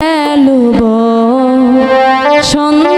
Hello সন্ধ্যা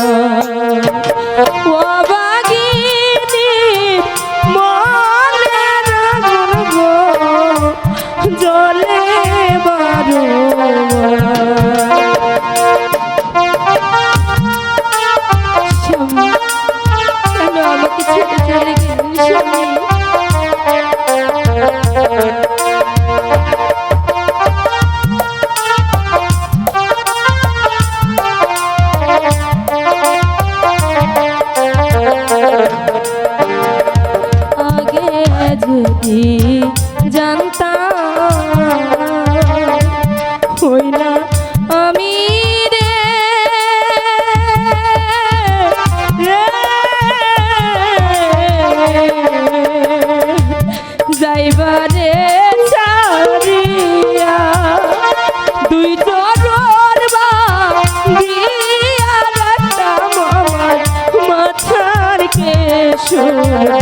যাইবারে চারিয়া দুই চরণ দিয়া মাথার কেশুরিয়া।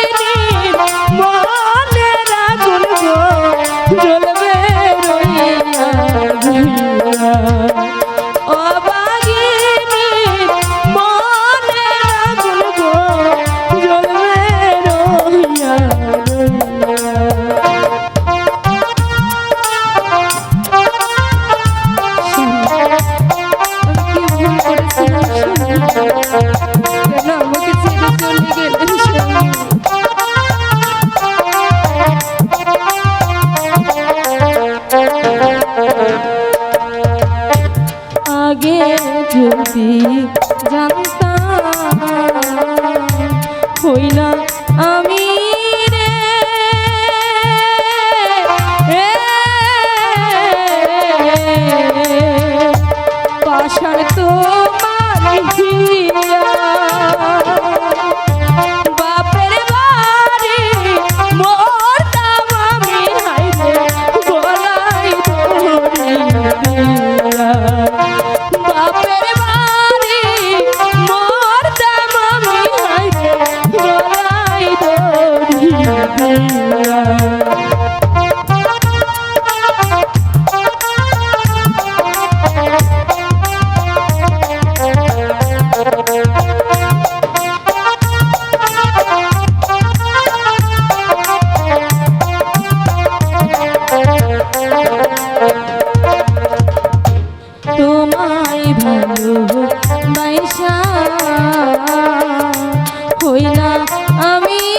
যদি জানতাম হইলা আমি বৈশা হইলা আমি